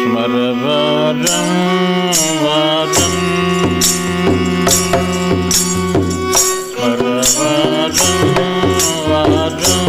స్మర వారం వారం స్మర వారం వారం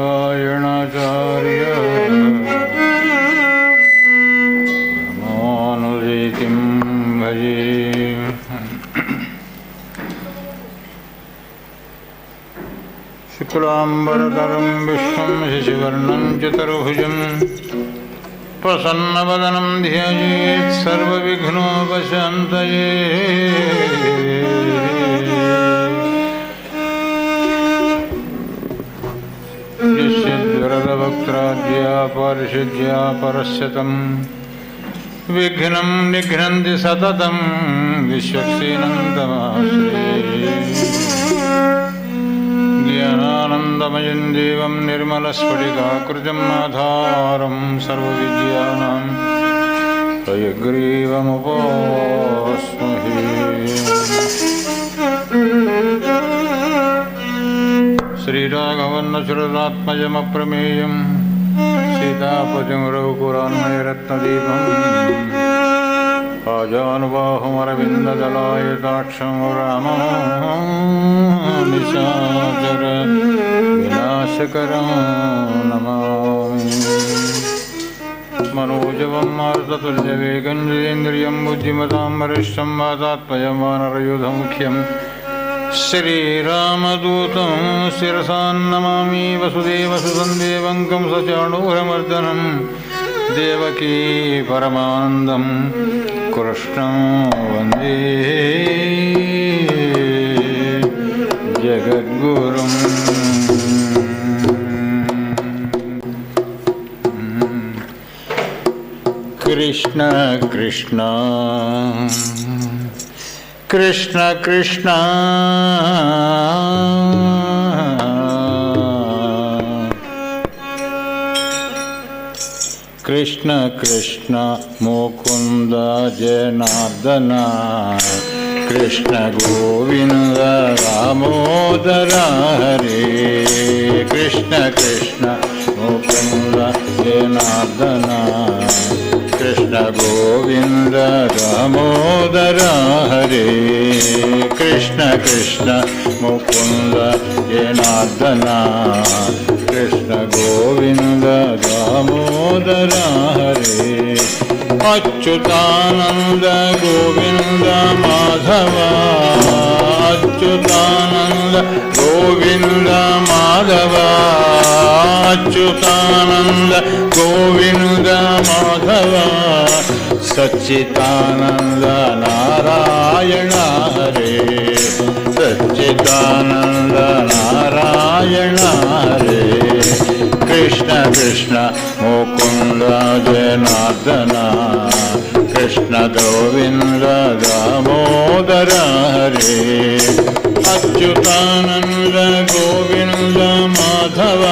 शुक्लाम्बरधरं विश्वं शशिवर्णं चतुर्भुजम् प्रसन्नवदनं ध्यायेत् सर्वविघ्नोपशान्तये। यस्य द्वरदवक्त्राद्या पारिषद्या परस्य विघ्नं निघ्नन्ति सततं विश्वक्सेनन्तमाश्रये ज्ञानानन्दमयं देवं निर्मलस्फटिकाकृतिम् आधारं सर्वविद्यानां हयग्रीवमुपास्महे। श्रीराघवन्नसुरदात्मजमप्रमेयं सीतापतिं रघुकुरान्मयरत्नदीपम् अजानुबाहुमरविन्ददलायुताक्षं रामानिशाचर विनाशकरं नमामि। मनोजवं मारुततुल्यवेगञ्जयेन्द्रियं बुद्धिमतां वरिष्ठं वा तात्मयं वा नरयुधमुख्यं श्रीरामदूतं शिरसान्नमामि वसुदेवसुतं देवङ्कं स चाणूरमर्दनं देवकी परमानन्दम् कृष्णं वंदे जगद्गुरुम् कृष्ण कृष्ण। कृष्ण कृष्ण। कृष्ण कृष्ण मुकुन्द जनार्दन कृष्ण गोविन्द दामोदर हरे कृष्ण कृष्ण मुकुन्द जनार्दन कृष्ण गोविन्द दामोदर हरे कृष्ण कृष्ण मुकुन्द जनार्दन कृष्ण गोविन्द दामोदर हरे अच्युतानन्द गोविन्द माधव अच्युतानन्द गोविन्द माधव అచ్యుతానంద గోవినుద మాధవ సచ్చితానంద నారాయణ హరే సచ్చితానంద నారాయణ హరే కృష్ణ కృష్ణ ముకుంద జనార్దనా कृष्ण गोविन्द दामोदर हरे अच्युतानन्द गोविन्द माधव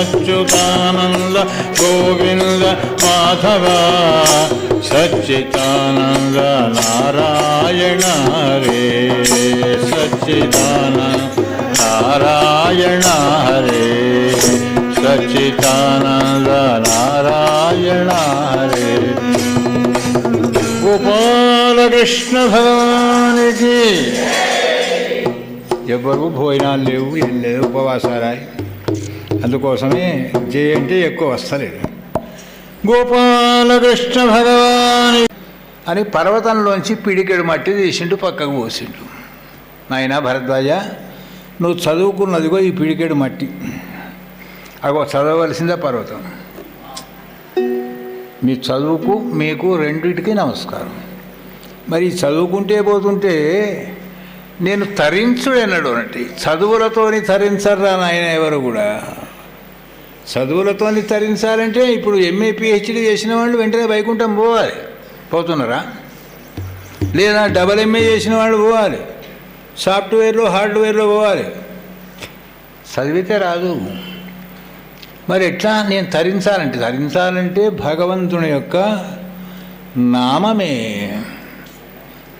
अच्युतानन्द गोविन्द माधव सच्चिदानन्द नारायण हरे सच्चिदानन्द नारायण हरे सच्चिदानन्द नारायण हरे గోపాలకృష్ణ భగవానికి ఎవరు భోజనాలు లేవు ఏం లేదు ఉపవాసారాయి. అందుకోసమే జయంటే ఎక్కువ వస్తలేదు. గోపాలకృష్ణ భగవాని అని పర్వతంలోంచి పిడికెడు మట్టి తీసిండు పక్కకు పోసిండు. నాయన భరద్వాజ నువ్వు చదువుకున్నదిగో ఈ పిడికెడు మట్టి. అగో చదవలసిందే పర్వతం. మీ చదువుకు మీకు రెండింటికి నమస్కారం. మరి చదువుకుంటే పోతుంటే నేను తరించుడన్నాడు అన్నట్టు చదువులతోని తరించరా నాయన ఎవరు కూడా? చదువులతోని తరించాలంటే ఇప్పుడు ఎంఏ పిహెచ్డి చేసిన వాళ్ళు వెంటనే వైకుంఠం పోవాలి. పోతున్నారా? లేదా డబల్ ఎంఏ చేసిన వాళ్ళు పోవాలి. సాఫ్ట్వేర్లో హార్డ్వేర్లో పోవాలి. చదివితే రాదు. మరి ఎట్లా? నేను తరించాలంటే తరించాలంటే భగవంతుని యొక్క నామమే.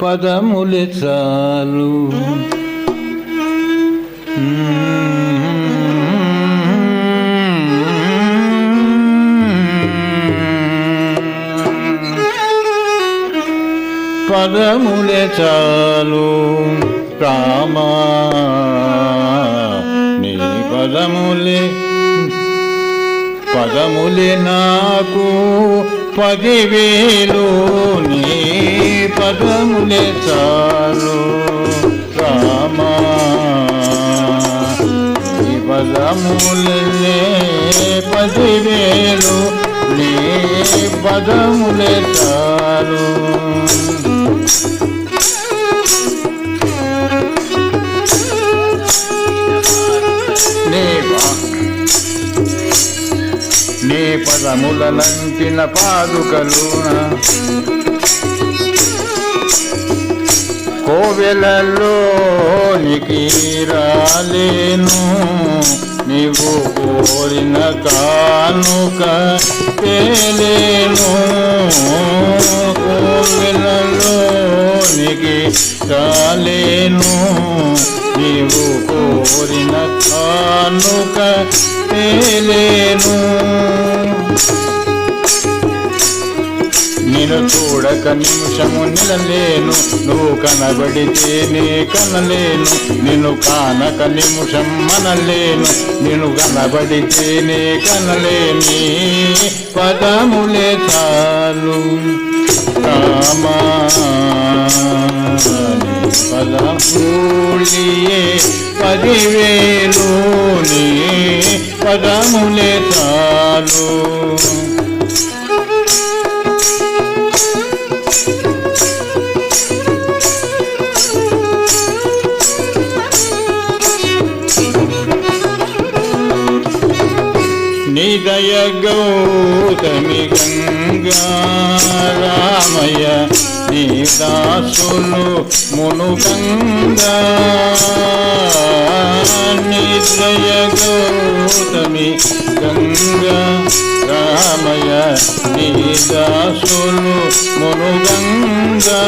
పదములే చాలు. పదములే చాలు. రామా నీ పదములే పదములే నాకు పదివేలు నీ పదములే చాలు. రామా నీ పదములే పదివేలు నీ పదములే చాలు. నీ పదములనంటిన పాదుకలున. కోవెలలో రాలేను నీవు కోరిన కానుక తేలేను. కోవెలలోనికి రాలేను నీవు కోరిన కానుక లేను నేను చూడక నిమిషము నిలలేను. నువ్వు కనబడితేనే కనలేను. నేను కానక నిమిషం మనలేను నేను కనబడితేనే కనలేని పదములే చాలు. రామా పదమూలియే పదివేలు నీ పదములే చాలు. నిదయ గౌతమి గంగా రామయ్య. దాసులు మునుగంగా గంగా గౌతమి గంగా రామయ నీ దాసులు మునుగంగా.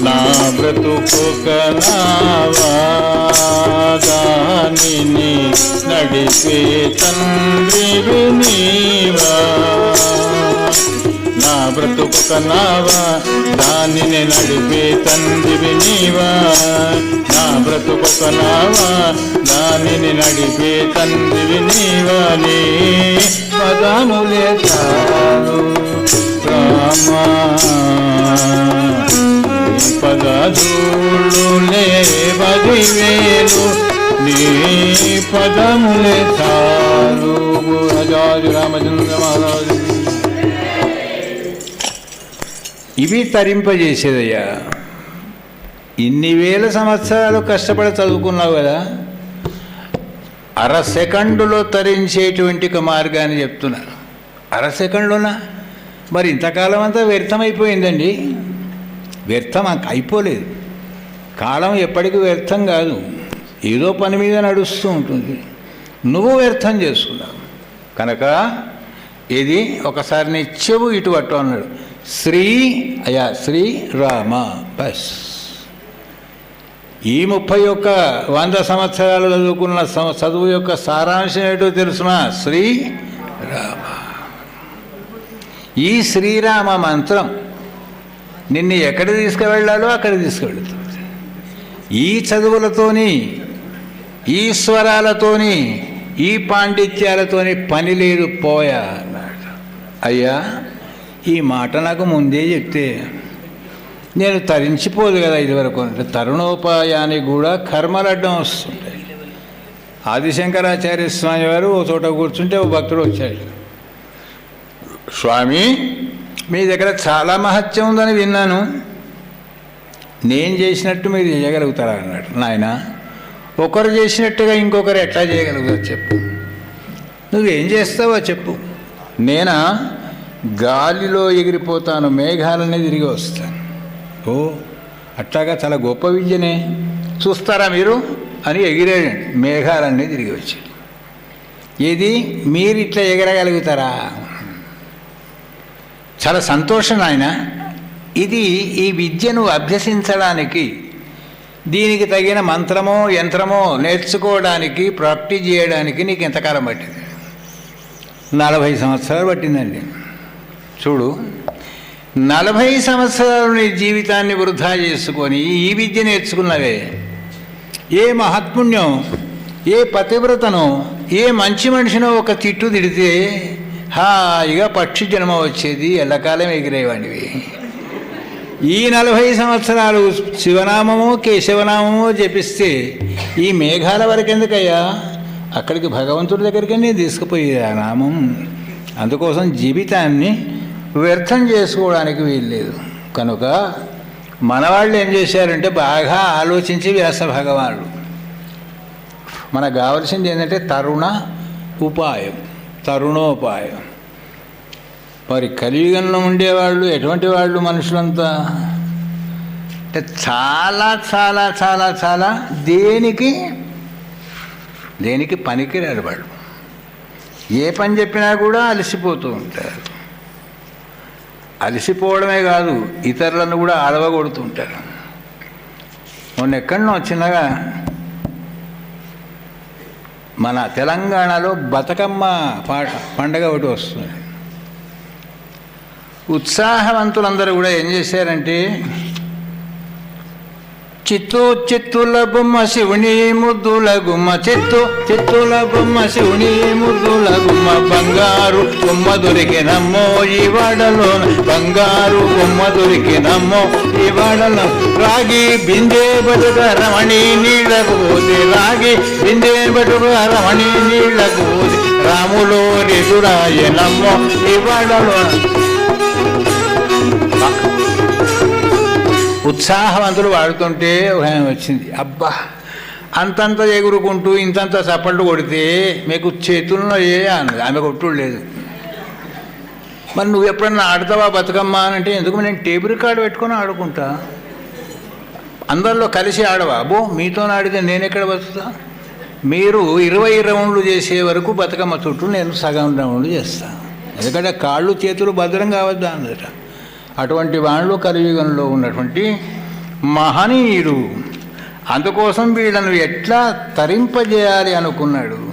నా బ్రతుకొక నావాదానిని నడిపే తండ్రి నీవా. నా బ్రతుకొక దానిని నడిపే తండ్రివి నీవా? నా బ్రతుకొక నావా దానిని నడిపే తండ్రివి నీవా? నీ పదములే చాలు రామా. పదధూళులే పదివేలు నీ పదములే చాలు. రాజాజు రామచంద్ర మహారాజు. ఇవి తరింపజేసేదయ్యా. ఇన్ని వేల సంవత్సరాలు కష్టపడి చదువుకున్నావు కదా అర సెకండులో తరించేటువంటి ఒక మార్గాన్ని చెప్తున్నాను అర సెకండ్లోనా? మరి ఇంతకాలం అంతా వ్యర్థమైపోయిందండి. వ్యర్థం అయిపోలేదు. కాలం ఎప్పటికీ వ్యర్థం కాదు. ఏదో పని మీద నడుస్తూ ఉంటుంది. నువ్వు వ్యర్థం చేసుకున్నావు. కనుక ఇది ఒకసారి నీ చెవు ఇటు పట్టు అన్నాడు. శ్రీ అయా శ్రీ రామ బస్. ఈ ముప్పై ఒక్క వంద సంవత్సరాలు చదువుకున్న చదువు యొక్క సారాంశం ఏంటో తెలుసునా? శ్రీ రామ. ఈ శ్రీరామ మంత్రం నిన్ను ఎక్కడ తీసుకువెళ్ళాలో అక్కడ తీసుకువెళుతుంది ఈ చదువులతోని ఈ స్వరాలతోని ఈ పాండిత్యాలతోని పని లేదు పోయా అన్నాడు. అయ్యా ఈ మాట నాకు ముందే చెప్తే నేను తరించిపోదు కదా ఇదివరకు. అంటే తరుణోపాయానికి కూడా కర్మలడ్డం వస్తుంటాయి. ఆదిశంకరాచార్య స్వామి వారు ఓ చోట కూర్చుంటే ఓ భక్తుడు వచ్చాడు. స్వామి? మీ దగ్గర చాలా మహత్యం ఉందని విన్నాను. నేను చేసినట్టు మీరు చేయగలుగుతారా అన్నాడు. నాయన ఒకరు చేసినట్టుగా ఇంకొకరు ఎట్లా చేయగలుగుతారు చెప్పు. నువ్వేం చేస్తావో చెప్పు. నేనా? గాలిలో ఎగిరిపోతాను మేఘాలనే తిరిగి వస్తాను. ఓ అట్లాగా చాలా గొప్ప విద్యనే. చూస్తారా మీరు? అని ఎగిరాడండి మేఘాలన్నీ తిరిగి వచ్చాడు. ఏది? మీరు ఇట్లా ఎగరగలుగుతారా? చాలా సంతోషం ఆయన ఇది ఈ విద్యను అభ్యసించడానికి దీనికి తగిన మంత్రమో యంత్రమో నేర్చుకోవడానికి ప్రాక్టీస్ చేయడానికి నీకు ఎంతకాలం పట్టింది? నలభై సంవత్సరాలు పట్టిందండి. చూడు నలభై సంవత్సరాలు నీ జీవితాన్ని వృధా చేసుకొని ఈ విద్య నేర్చుకున్నవే. ఏ మహాత్ముణ్యం ఏ పతివ్రతను ఏ మంచి మనిషినో ఒక తిట్టు తిడితే హాయిగా పక్షి జన్మ వచ్చేది ఎల్లకాలం ఎగిరేవాడివి. ఈ నలభై సంవత్సరాలు శివనామమో కేశవనామమో జపిస్తే ఈ మేఘాల వరకెందుకయ్యా? అక్కడికి భగవంతుడి దగ్గరికనే తీసుకుపోయే ఆ నామం. అందుకోసం జీవితాన్ని వ్యర్థం చేసుకోవడానికి వీల్లేదు. కనుక మనవాళ్ళు ఏం చేశారంటే బాగా ఆలోచించి వ్యాస భగవానుడు. మనకు కావాల్సింది ఏంటంటే తరుణ ఉపాయం తరుణోపాయం. మరి కలియుగంలో ఉండేవాళ్ళు ఎటువంటి వాళ్ళు మనుషులంతా? అంటే చాలా చాలా చాలా చాలా దేనికి దేనికి పనికిరారు వాళ్ళు. ఏ పని చెప్పినా కూడా అలసిపోతూ ఉంటారు. అలసిపోవడమే కాదు ఇతరులను కూడా అలవగొడుతుంటారు. మొన్న ఎక్కడనో చిన్నగా మన తెలంగాణలో బతుకమ్మ పాట పండగ ఒకటి వస్తుంది. ఉత్సాహవంతులందరూ కూడా ఏం చేశారంటే చిత్తు చిత్తుల బొమ్మ శివుని ముద్దుల గుమ్మ చిత్తు. చిత్తుల బొమ్మ శివుని ముద్దుల గుమ్మ బంగారు బొమ్మ దొరికినమ్మో ఈ వాడలో బంగారు బొమ్మ దొరికినమ్మో ఈ వాడలో రాగి బిందే బతుక రమణి నీళ్ళకు పోతే రాగి బిందే బతుక రమణి నీళ్ళకు పోతే రాములో రెదురాయనమ్మో ఈ వాడలో ఉత్సాహవంతులు వాడుతుంటే భయం వచ్చింది. అబ్బా అంతంత ఎగురుకుంటూ ఇంతంత చప్పట్లు కొడితే మీకు చేతుల్లో ఏ అన్నది ఆమె కొట్టుడు లేదు. మరి నువ్వు ఎప్పుడన్నా ఆడతావా బతుకమ్మ అని అంటే ఎందుకు? నేను టేబుల్ కార్డు పెట్టుకొని ఆడుకుంటా. అందరిలో కలిసి ఆడవా? అబ్బో మీతో ఆడితే నేను ఎక్కడ బతుకుతా? మీరు ఇరవై రౌండ్లు చేసే వరకు బతుకమ్మ చుట్టూ నేను సగం రౌండ్లు చేస్తాను ఎందుకంటే కాళ్ళు చేతులు భద్రం కావద్దా అందట అటువంటి వాళ్ళు కలియుగంలో ఉన్నటువంటి మహనీయుడు అందుకోసం వీళ్ళను ఎట్లా తరింపజేయాలి అనుకున్నాడు?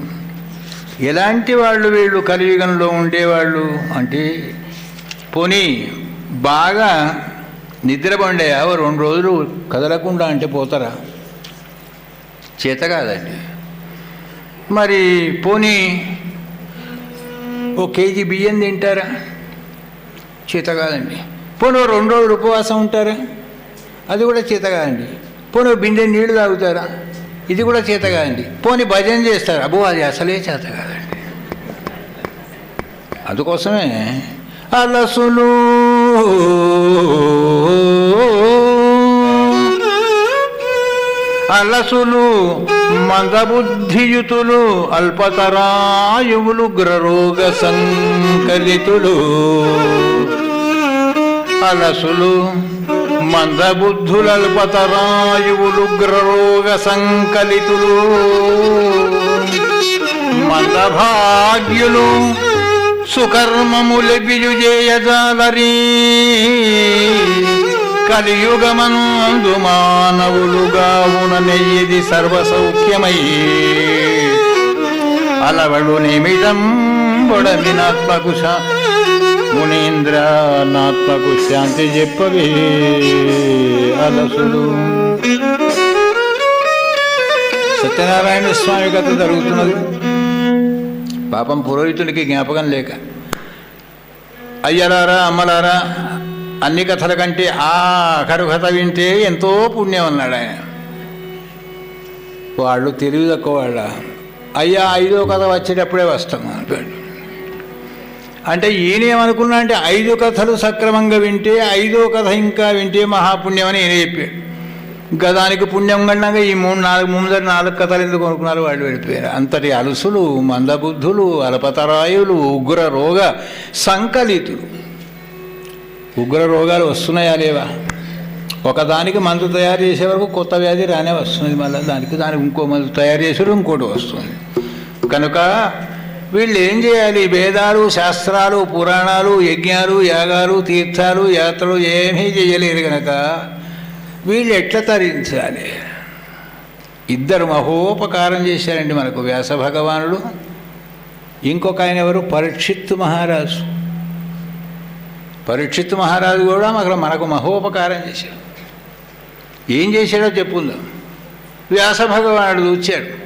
ఎలాంటి వాళ్ళు వీళ్ళు కలియుగంలో ఉండేవాళ్ళు? అంటే పోనీ బాగా నిద్రపండేయా ఎవరు రెండు రోజులు కదలకుండా అంటే పోతారా? చేత కాదండి. మరి పోనీ ఓ కేజీ బియ్యం తింటారా? చేత కాదండి. పోనీ రెండు రోజులు ఉపవాసం ఉంటారా? అది కూడా చేత పోను పోనీ ఓ నీళ్ళు తాగుతారా? ఇది కూడా చేత కాదండి పోనీ భజన చేస్తారు? అబ్బో అది అసలే చేత కాదండి అందుకోసమే అలసులు అలసులు మందబుద్ధియుతులు అల్పతరాయువులు గ్రరోగ సంకలితులు. అలసులు మందబుద్ధులు గ్రరోగ సంకలితులు మందభాగ్యులు సుకర్మములెబియు చేయజాలరీ కలియుగమందు మానవులుగా నెయ్యిది సర్వసౌఖ్యమై. అలవడు నిమిడం బొడమినాత్మకుశ మునీంద్ర నాత్మకు శాంతి చెప్పవే అలసుడు. సత్యనారాయణ స్వామి కథ జరుగుతున్నది. పాపం పురోహితుడికి జ్ఞాపకం లేక. అయ్యలారా అమ్మలారా అన్ని కథల కంటే ఆ అఖరు కథ వింటే ఎంతో పుణ్యం అన్నాడు ఆయన. వాళ్ళు తెలివి తక్కువ వాళ్ళ. అయ్యా ఐదో కథ వచ్చేటప్పుడే వస్తాం అన్నాడు. అంటే ఈయన ఏమనుకున్నా అంటే ఐదు కథలు సక్రమంగా వింటే ఐదో కథ ఇంకా వింటే మహాపుణ్యం అని ఈయన చెప్పాడు. ఇంకా దానికి పుణ్యం కన్నాక ఈ మూడు నాలుగు ముందర నాలుగు కథలు ఎందుకు అనుకున్నారు వాళ్ళు వెళ్ళిపోయారు. అంతటి అలుసులు మందబుద్ధులు అలపతరాయులు ఉగ్ర రోగ సంకలితులు. ఉగ్ర రోగాలు వస్తున్నాయా లేవా? ఒకదానికి మందు తయారు చేసే వరకు కొత్త వ్యాధి రానే వస్తుంది. మళ్ళీ దానికి దానికి ఇంకో మందు తయారు చేసాడు ఇంకోటి వస్తుంది. కనుక వీళ్ళు ఏం చేయాలి? వేదాలు శాస్త్రాలు పురాణాలు యజ్ఞాలు యాగాలు తీర్థాలు యాత్రలు ఏమీ చేయలేరు కనుక వీళ్ళు ఎట్లా తరించాలి? ఇద్దరు మహోపకారం చేశారండి మనకు వ్యాస భగవానుడు. ఇంకొక ఆయన ఎవరు? పరీక్షిత్తు మహారాజు. పరీక్షిత్తు మహారాజు కూడా అక్కడ మనకు మహోపకారం చేశాడు. ఏం చేశాడో చెప్పుందాం వ్యాస భగవానుడు చూచాడు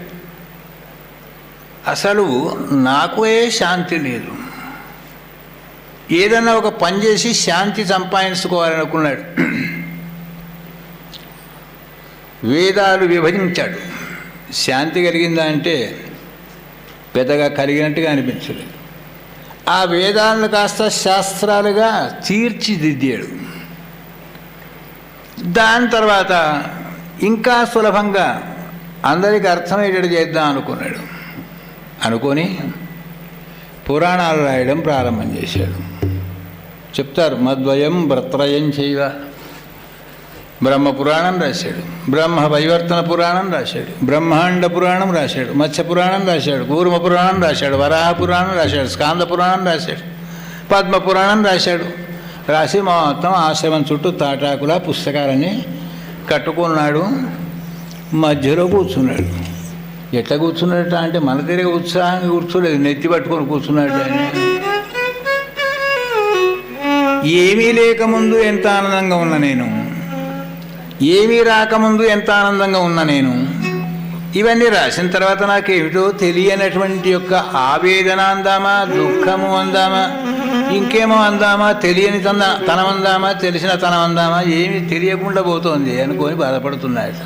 అసలు నాకే శాంతి లేదు. ఏదన్నా ఒక పని చేసి శాంతి సంపాదించుకోవాలనుకున్నాడు. వేదాలు విభజించాడు. శాంతి కలిగిందా అంటే పెద్దగా కలిగినట్టుగా అనిపించలేదు. ఆ వేదాలను కాస్త శాస్త్రాలుగా తీర్చిదిద్దాడు. దాని తర్వాత ఇంకా సులభంగా అందరికీ అర్థమయ్యేటట్టు చేద్దాం అనుకున్నాడు. అనుకొని పురాణాలు రాయడం ప్రారంభం చేశాడు. చెప్తారు మద్వయం భ్రత్రయం చేయవ. బ్రహ్మ పురాణం రాశాడు. బ్రహ్మ వైవర్తన పురాణం రాశాడు. బ్రహ్మాండ పురాణం రాశాడు. మత్స్య పురాణం రాశాడు. కూర్మ పురాణం రాశాడు. వరాహ పురాణం రాశాడు. స్కాంద పురాణం రాశాడు. పద్మ పురాణం రాశాడు. రాసి మొత్తం ఆశ్రమం చుట్టూ తాటాకుల పుస్తకాలని కట్టుకున్నాడు. మధ్యలో కూర్చున్నాడు. ఎట్లా కూర్చున్నట్ట అంటే మన తిరిగి ఉత్సాహంగా కూర్చోలేదు నెత్తి పట్టుకొని కూర్చున్నాడు ఆయన. ఏమీ లేకముందు ఎంత ఆనందంగా ఉన్నా నేను? ఏమీ రాకముందు ఎంత ఆనందంగా ఉన్నా నేను? ఇవన్నీ రాసిన తర్వాత నాకేమిటో తెలియనటువంటి యొక్క ఆవేదన అందామా దుఃఖము అందామా ఇంకేమో అందామా తెలియని తన తనం అందామా తెలిసిన తనం అందామా ఏమీ తెలియకుండా పోతోంది అనుకొని బాధపడుతున్నాయట.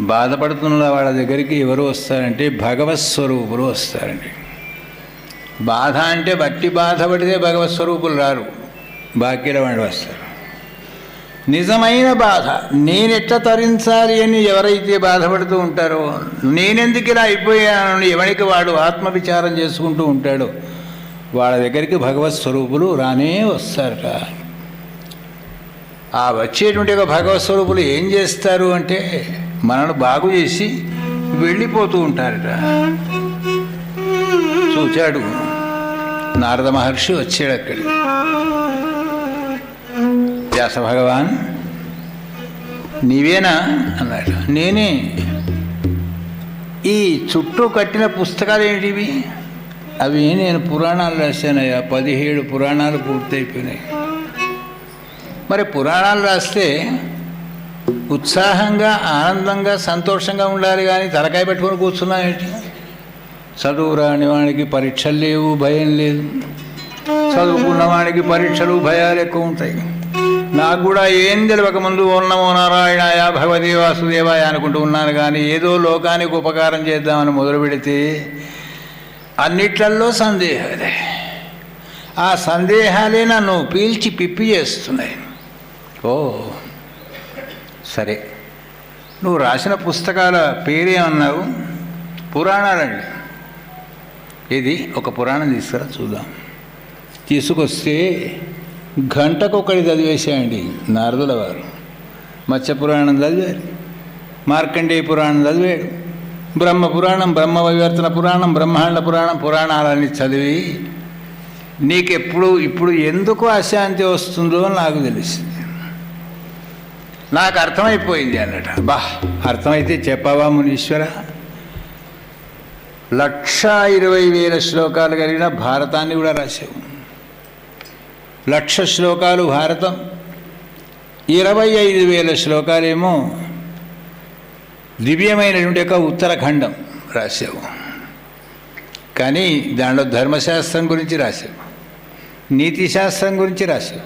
బాధపడుతున్న వాళ్ళ దగ్గరికి ఎవరు వస్తారంటే భగవత్ స్వరూపులు వస్తారండి. బాధ అంటే బట్టి బాధపడితే భగవత్ స్వరూపులు రారు. బాకీల వాళ్ళు వస్తారు. నిజమైన బాధ నేనెట్లా తరించాలి అని ఎవరైతే బాధపడుతూ ఉంటారో నేనెందుకు ఇలా అయిపోయాను ఎవరికి వాడు ఆత్మవిచారం చేసుకుంటూ ఉంటాడో వాళ్ళ దగ్గరికి భగవత్ స్వరూపులు రానే వస్తారట. ఆ వచ్చేటువంటి ఒక భగవత్ స్వరూపులు ఏం చేస్తారు అంటే మనను బాగు చేసి వెళ్ళిపోతూ ఉంటారట. చూచాడు. నారద మహర్షి వచ్చాడు అక్కడికి. వ్యాస భగవాన్ నీవేనా? అన్నాడు. నేనే. ఈ చుట్టూ కట్టిన పుస్తకాలు ఏంటివి అవి నేను పురాణాలు రాశానయ్యా. పదిహేడు పురాణాలు పూర్తయిపోయినాయి. మరి పురాణాలు రాస్తే ఉత్సాహంగా ఆనందంగా సంతోషంగా ఉండాలి కానీ తలకాయ పెట్టుకొని కూర్చున్నాయేంటి చదువు రాని వాడికి పరీక్షలు లేవు భయం లేదు. చదువుకున్న వాడికి పరీక్షలు భయాలు ఎక్కువ ఉంటాయి. నాకు కూడా ఏం తెలియక ముందు ఓన్నమో నారాయణాయ భగవతి వాసుదేవాయ అనుకుంటూ ఉన్నాను కానీ ఏదో లోకానికి ఉపకారం చేద్దామని మొదలు పెడితే అన్నిట్లల్లో సందేహాలే ఆ సందేహాలే నన్ను పీల్చి పిప్పి చేస్తున్నాయి. ఓ సరే. నువ్వు రాసిన పుస్తకాల పేరేమన్నావు పురాణాలండి. ఇది ఒక పురాణం తీసుకురా చూద్దాం. తీసుకొస్తే గంటకొకటి చదివేసేయండి నారదుల వారు. మత్స్య పురాణం చదివారు. మార్కండేయ పురాణం చదివాడు. బ్రహ్మ పురాణం బ్రహ్మ వివర్తన పురాణం బ్రహ్మాండ పురాణం పురాణాలన్నీ చదివి నీకెప్పుడు ఇప్పుడు ఎందుకు అశాంతి వస్తుందో నాకు తెలిసింది. నాకు అర్థమైపోయింది అన్నట. బా అర్థమైతే చెప్పావా మునీశ్వర? లక్ష ఇరవై వేల శ్లోకాలు కలిగిన భారతాన్ని కూడా రాసావు లక్ష శ్లోకాలు భారతం. ఇరవై ఐదు వేల శ్లోకాలేమో దివ్యమైనటువంటి ఒక ఉత్తరాఖండం రాసావు కానీ దాంట్లో ధర్మశాస్త్రం గురించి రాసావు నీతిశాస్త్రం గురించి రాసావు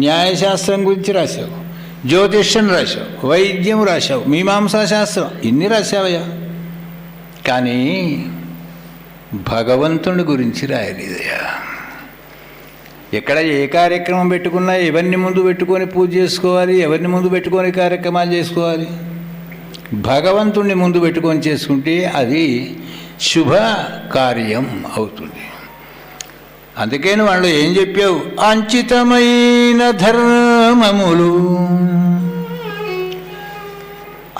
న్యాయశాస్త్రం గురించి రాసావు జ్యోతిష్యం రాశావు వైద్యం రాశావు మీమాంసా శాస్త్రం ఇన్ని రాశావయ్యా. కానీ భగవంతుని గురించి రాయలేదయ్యా. ఎక్కడ ఏ కార్యక్రమం పెట్టుకున్నా ఎవరిని ముందు పెట్టుకొని పూజ చేసుకోవాలి ఎవరిని ముందు పెట్టుకొని కార్యక్రమాలు చేసుకోవాలి? భగవంతుణ్ణి ముందు పెట్టుకొని చేసుకుంటే అది శుభ కార్యం అవుతుంది. అందుకని వాళ్ళు ఏం చెప్పావు? అంచితమైన ధర్మములు.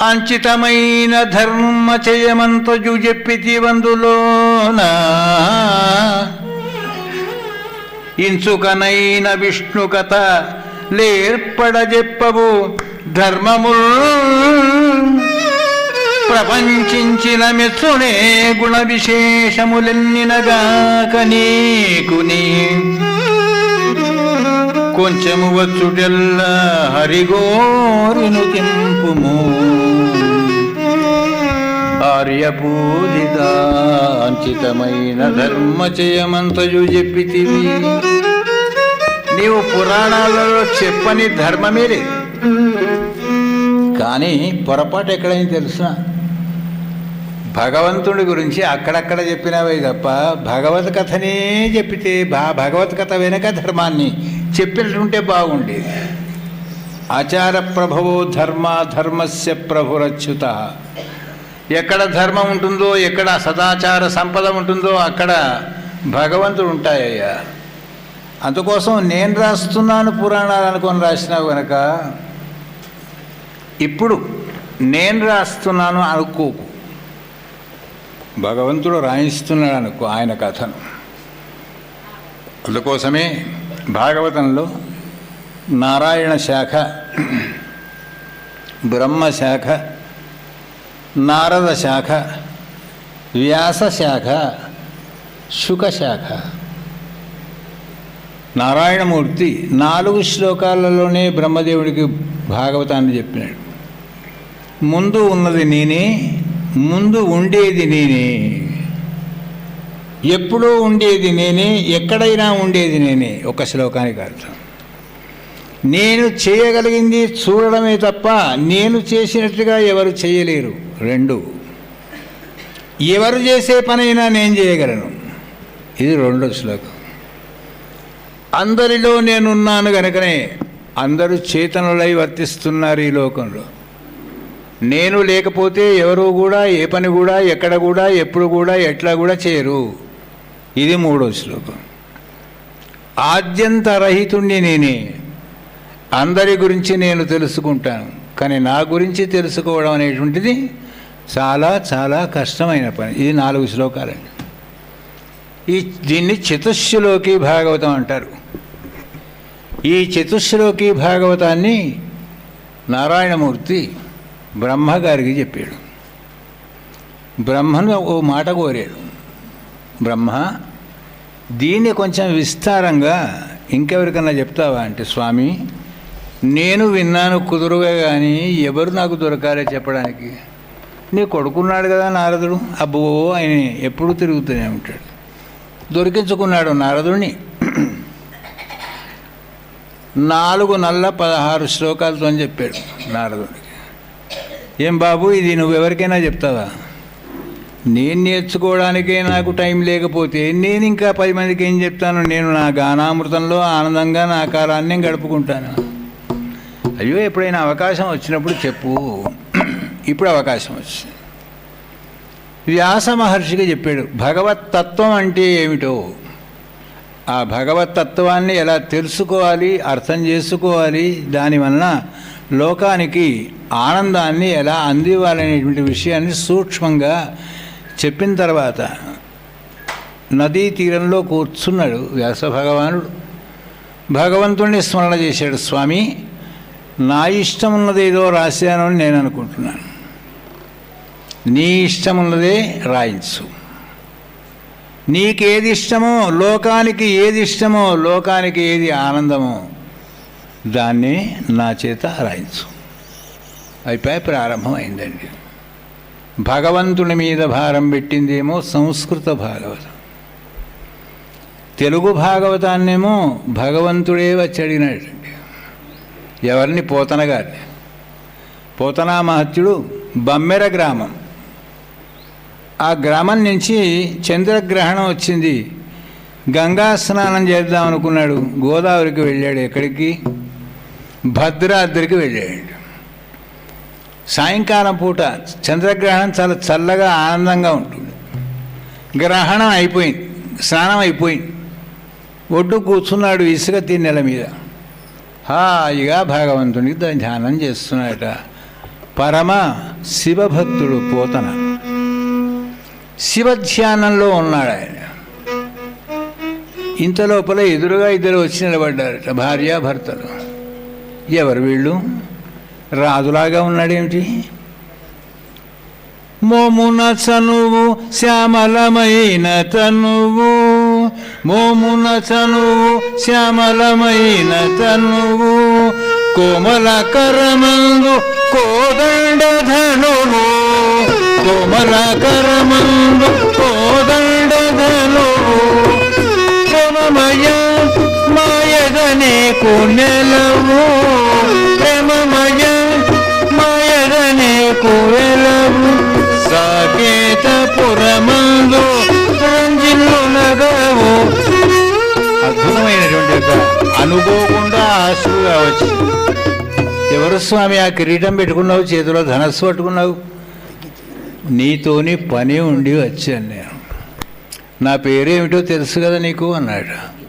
అంచితమైన ధర్మ చేయమంతజు చెప్పితి వందులోనా ఇంచుకనైన విష్ణు కథ లేర్పడజెప్పవు ధర్మముల్ ప్రపంచించిన మెచ్చునే గుణ విశేషములెన్నినగాక నీకుని కొంచెము వచ్చుటెల్లా హరిగోరును తెంపుము. ఆర్యపూజితాంచితమైన ధర్మచయమంతయు చెప్పితివి. నీవు పురాణాలలో చెప్పని ధర్మమే లేదు. కానీ పొరపాటు ఎక్కడైనా తెలుసా? భగవంతుడి గురించి అక్కడక్కడ చెప్పినవే తప్ప భగవత్ కథనే చెప్పితే భా భగవత్ కథ వెనక ధర్మాన్ని చెప్పినట్టుంటే బాగుండేది. ఆచార ప్రభవో ధర్మ ధర్మస్య ప్రభురచ్యుత. ఎక్కడ ధర్మం ఉంటుందో ఎక్కడ సదాచార సంపద ఉంటుందో అక్కడ భగవంతుడు ఉంటాయ్యా. అందుకోసం నేను రాస్తున్నాను పురాణాలు అనుకొని రాసినావు కనుక ఇప్పుడు నేను రాస్తున్నాను అనుకోకు. భగవంతుడు రాయిస్తున్నాడు అనుకో ఆయన కథను. అందుకోసమే భాగవతంలో నారాయణ శాఖ బ్రహ్మ శాఖ నారద శాఖ వ్యాస శాఖ శుక శాఖ. నారాయణమూర్తి నాలుగు శ్లోకాలలోనే బ్రహ్మదేవుడికి భాగవతాన్ని చెప్పినాడు. ముందు ఉన్నది నేనే ముందు ఉండేది నేనే. ఎప్పుడూ ఉండేది నేనే ఎక్కడైనా ఉండేది నేనే ఒక శ్లోకానికి అర్థం. నేను చేయగలిగింది చూడడమే తప్ప నేను చేసినట్టుగా ఎవరు చేయలేరు. రెండు. ఎవరు చేసే పనైనా నేను చేయగలను. ఇది రెండో శ్లోకం. అందరిలో నేనున్నాను గనుకనే అందరూ చేతనులై వర్తిస్తున్నారు ఈ లోకంలో. నేను లేకపోతే ఎవరు కూడా ఏ పని కూడా ఎక్కడ కూడా ఎప్పుడు కూడా ఎట్లా కూడా చేయరు. ఇది మూడో శ్లోకం. ఆద్యంతరహితుణ్ణి నేనే. అందరి గురించి నేను తెలుసుకుంటాను. కానీ నా గురించి తెలుసుకోవడం అనేటువంటిది చాలా చాలా కష్టమైన పని. ఇది నాలుగు శ్లోకాలండి. ఈ దీన్ని చతుశ్లోకి భాగవతం అంటారు. ఈ చతుశ్లోకి భాగవతాన్ని నారాయణమూర్తి బ్రహ్మగారికి చెప్పాడు. బ్రహ్మను ఓ మాట కోరాడు. బ్రహ్మ దీన్ని కొంచెం విస్తారంగా ఇంకెవరికన్నా చెప్తావా అంటే స్వామి నేను విన్నాను కుదురుగా కానీ ఎవరు నాకు దొరకాలే చెప్పడానికి? నీ కొడుకున్నాడు కదా నారదుడు. అబ్బో ఆయన ఎప్పుడు తిరుగుతూనే ఉంటాడు. దొరికించుకున్నాడు నారదుడిని. నాలుగు నల్ల పదహారు శ్లోకాలతో అని చెప్పాడు నారదుడికి ఏం బాబు ఇది నువ్వెవరికైనా చెప్తావా? నేను నేర్చుకోవడానికే నాకు టైం లేకపోతే నేను ఇంకా పది మందికి ఏం చెప్తాను? నేను నా గానామృతంలో ఆనందంగా నా కాలాన్ని గడుపుకుంటాను. అయ్యో ఎప్పుడైనా అవకాశం వచ్చినప్పుడు చెప్పు. ఇప్పుడు అవకాశం వచ్చింది. వ్యాస మహర్షికి చెప్పాడు భగవతత్వం అంటే ఏమిటో? ఆ భగవతత్వాన్ని ఎలా తెలుసుకోవాలి అర్థం చేసుకోవాలి? దానివలన లోకానికి ఆనందాన్ని ఎలా అందివ్వాలనేటువంటి విషయాన్ని సూక్ష్మంగా చెప్పిన తర్వాత నదీ తీరంలో కూర్చున్నాడు వ్యాస భగవానుడు భగవంతుణ్ణి స్మరణ చేశాడు స్వామి నా ఇష్టం ఉన్నదేదో రాశాను అని నేను అనుకుంటున్నాను. నీ ఇష్టం ఉన్నదే రాయించు. నీకేది ఇష్టమో లోకానికి ఏది ఇష్టమో లోకానికి ఏది ఆనందమో దాన్ని నా చేత రాయించు. అయిపోయి ప్రారంభం అయిందండి భగవంతుని మీద భారం పెట్టిందేమో సంస్కృత భాగవతం. తెలుగు భాగవతాన్నేమో భగవంతుడే వచ్చి అడిగినాడండి. ఎవరిని? పోతన గారిని పోతనా మహత్యుడు బమ్మెర గ్రామం. ఆ గ్రామం నుంచి చంద్రగ్రహణం వచ్చింది. గంగా స్నానం చేద్దాం అనుకున్నాడు గోదావరికి వెళ్ళాడు ఎక్కడికి? భద్రాద్రికి వెళ్ళాడు. సాయంకాలం పూట చంద్రగ్రహణం చాలా చల్లగా ఆనందంగా ఉంటుంది. గ్రహణం అయిపోయింది స్నానం అయిపోయింది. ఒడ్డు కూర్చున్నాడు ఇసుక తిన్నెల మీద. హాయిగా భగవంతునికి ధ్యానం చేస్తున్నాడట. పరమ శివభక్తుడు పోతన. శివధ్యానంలో ఉన్నాడు ఆయన. ఇంతలోపల ఎదురుగా ఇద్దరు వచ్చి నిలబడ్డారట భార్యాభర్తలు. ఎవరు వీళ్ళు? రాజులాగా ఉన్నాడేమిటి? మోమున చనువు శ్యామలమైన తనువు. మోమున చనువు శ్యామలమైన తనువు. కోమల కరమందు కోదండ ధనువు. కోమల కరమందు కోదండ ధనువు. ప్రేమమయ మాయదనే కునెలవు. ప్రేమమయ మాయదనే కువెలవు సాకేత పురమందు రంజిల్లు నగవు. అద్భుతమైనటువంటి యొక్క అనుకోకుండా ఆశువుగా వచ్చి ఎవరు స్వామి ఆ కిరీటం పెట్టుకున్నావు? చేతిలో ధనస్సు పట్టుకున్నావు? నీతోని పని ఉండి వచ్చాను నేను. నా పేరేమిటో తెలుసు కదా నీకు? అన్నాడు.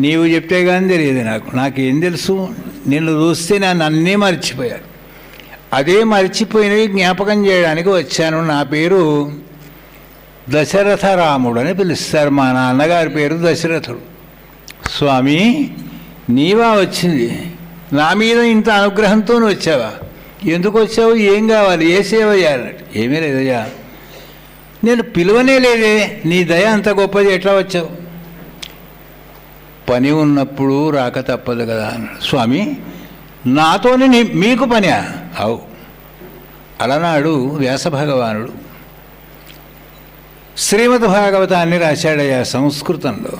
నీవు చెప్తే కానీ తెలియదు నాకు. నాకేం తెలుసు? నిన్ను చూస్తే నన్ను అన్నీ మర్చిపోయాను అదే మర్చిపోయినవి జ్ఞాపకం చేయడానికి వచ్చాను. నా పేరు దశరథ రాముడు అని పిలుస్తారు. మా నాన్నగారి పేరు దశరథుడు. స్వామి నీవా వచ్చింది? నా మీద ఇంత అనుగ్రహంతో వచ్చావా? ఎందుకు వచ్చావు? ఏం కావాలి? ఏ సేవ చేయాలన్నట్టు ఏమీ లేదయ్యా. నేను పిలువనే లేదే. నీ దయ అంత గొప్పది. ఎట్లా వచ్చావు? పని ఉన్నప్పుడు రాక తప్పదు కదా. స్వామి నాతోని నీ మీకు పనియా అవు. అలనాడు వ్యాస భగవానుడు శ్రీమద్ భాగవతాన్ని రాశాడయ్యా సంస్కృతంలో.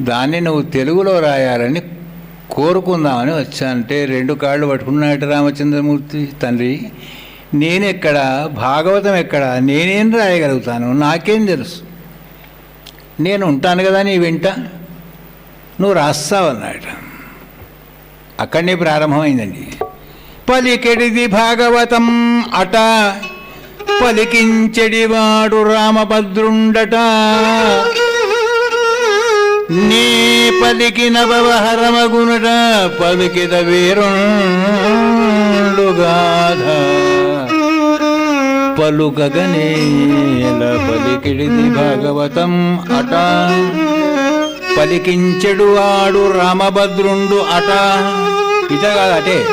దాన్ని నువ్వు తెలుగులో రాయాలని కోరుకుందామని వచ్చానంటే రెండు కాళ్ళు పట్టుకున్నాడు రామచంద్రమూర్తి తండ్రి. నేనెక్కడ భాగవతం ఎక్కడ నేనేం రాయగలుగుతాను? నాకేం తెలుసు? నేను ఉంటాను కదా నీ వెంట? నువ్వు రాస్తావన్నాడు అక్కడనే ప్రారంభమైందండి. పలికెడిది భాగవతం అట పలికించెడివాడు రామభద్రుండట. నీ పలికిన భవహరమగునట పలికిద వీరుండుగాధ పలుకగనేల పలికిడిది భాగవతం అట? పలికించెడు వాడు రామభద్రుండు అట? ఇట కాదు అటే.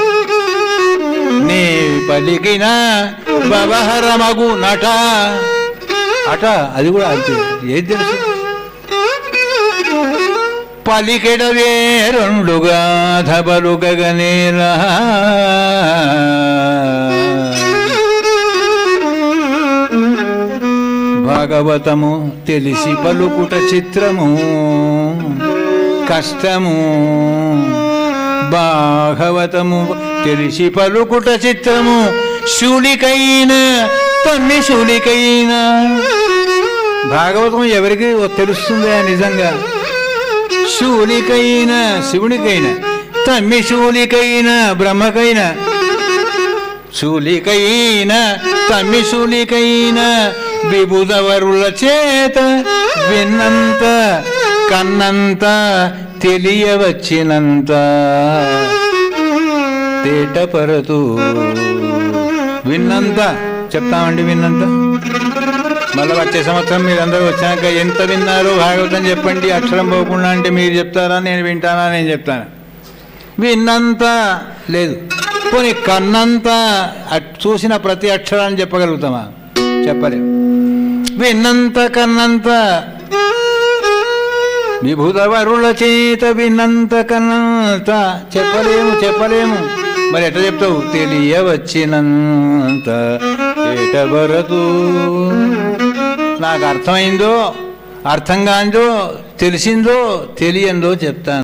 నీ పలికిన భవహరమగు నట. అట అది కూడా అంతే. ఏది తెలుసు? పలికెడవే రెండుగా ధబలుగగనేలా భాగవతము తెలిసి పలుకుట చిత్రము కష్టము భాగవతము తెలిసి పలుకుట చిత్రము. శూలికైన తమ్మి శూలికైన. భాగవతం ఎవరికి తెలుస్తుందా నిజంగా? శూలికైన శివునికైన తమ్మి శూలికైన బ్రహ్మకైనా. శూలికైన తమ్మి శూలికైనా విభుదవరుల చేత విన్నంత కన్నంత తెలియవచ్చినంత. తేటపరతు. విన్నంత. చెప్తామండి విన్నంత. మళ్ళీ వచ్చే సంవత్సరం మీరందరూ వచ్చాక ఎంత విన్నారో భాగవతం చెప్పండి. అక్షరం పోకుండా అంటే మీరు చెప్తారా? నేను వింటానా? నేను చెప్తాను? విన్నంత. లేదు. పోనీ కన్నంత. చూసిన ప్రతి అక్షరాన్ని చెప్పగలుగుతామా? చెప్పలేము విన్నంత కన్నంత విభుధవరుల చేత విన్నంత కన్నంత చెప్పలేము చెప్పలేము. మరి ఎట్లా చెప్తావు? తెలియవచ్చినంత ఏటబరదు నాకు అర్థమైందో అర్థం కాందో తెలిసిందో తెలియందో చెప్తాను.